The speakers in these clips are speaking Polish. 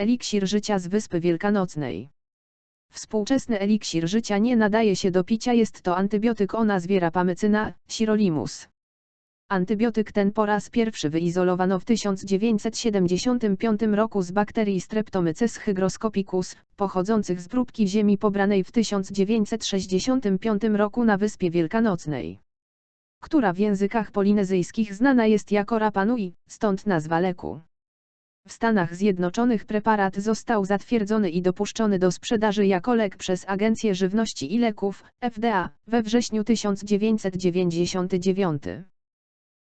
Eliksir życia z Wyspy Wielkanocnej. Współczesny eliksir życia nie nadaje się do picia jest to antybiotyk o nazwie rapamycyna, sirolimus. Antybiotyk ten po raz pierwszy wyizolowano w 1975 roku z bakterii Streptomyces hygroscopicus, pochodzących z próbki ziemi pobranej w 1965 roku na Wyspie Wielkanocnej, która w językach polinezyjskich znana jest jako Rapa Nui, stąd nazwa leku. W Stanach Zjednoczonych preparat został zatwierdzony i dopuszczony do sprzedaży jako lek przez Agencję Żywności i Leków, FDA, we wrześniu 1999.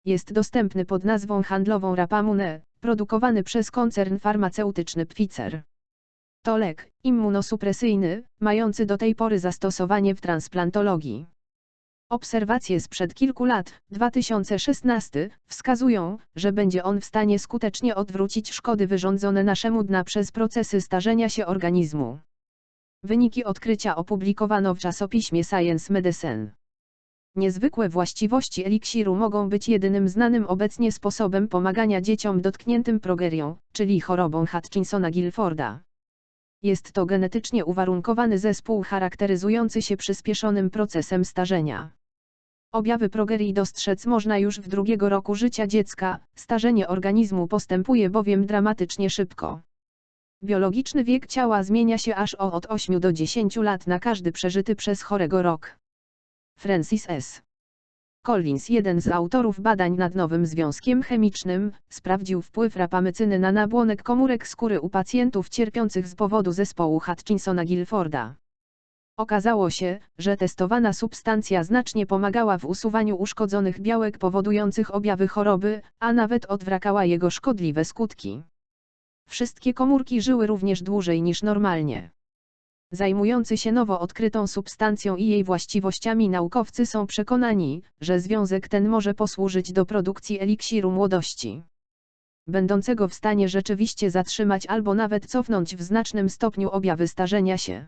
Jest dostępny pod nazwą handlową Rapamune, produkowany przez koncern farmaceutyczny Pfizer. To lek immunosupresyjny, mający do tej pory zastosowanie w transplantologii. Obserwacje sprzed kilku lat, 2016, wskazują, że będzie on w stanie skutecznie odwrócić szkody wyrządzone naszemu dna przez procesy starzenia się organizmu. Wyniki odkrycia opublikowano w czasopiśmie Science Medicine. Niezwykłe właściwości eliksiru mogą być jedynym znanym obecnie sposobem pomagania dzieciom dotkniętym progerią, czyli chorobą Hutchinsona-Gilforda. Jest to genetycznie uwarunkowany zespół charakteryzujący się przyspieszonym procesem starzenia. Objawy progerii dostrzec można już w drugiego roku życia dziecka, starzenie organizmu postępuje bowiem dramatycznie szybko. Biologiczny wiek ciała zmienia się aż o od 8 do 10 lat na każdy przeżyty przez chorego rok. Francis S. Collins, jeden z autorów badań nad nowym związkiem chemicznym, sprawdził wpływ rapamycyny na nabłonek komórek skóry u pacjentów cierpiących z powodu zespołu Hutchinsona-Gilforda. Okazało się, że testowana substancja znacznie pomagała w usuwaniu uszkodzonych białek powodujących objawy choroby, a nawet odwrakała jego szkodliwe skutki. Wszystkie komórki żyły również dłużej niż normalnie. Zajmujący się nowo odkrytą substancją i jej właściwościami naukowcy są przekonani, że związek ten może posłużyć do produkcji eliksiru młodości. Będącego w stanie rzeczywiście zatrzymać albo nawet cofnąć w znacznym stopniu objawy starzenia się.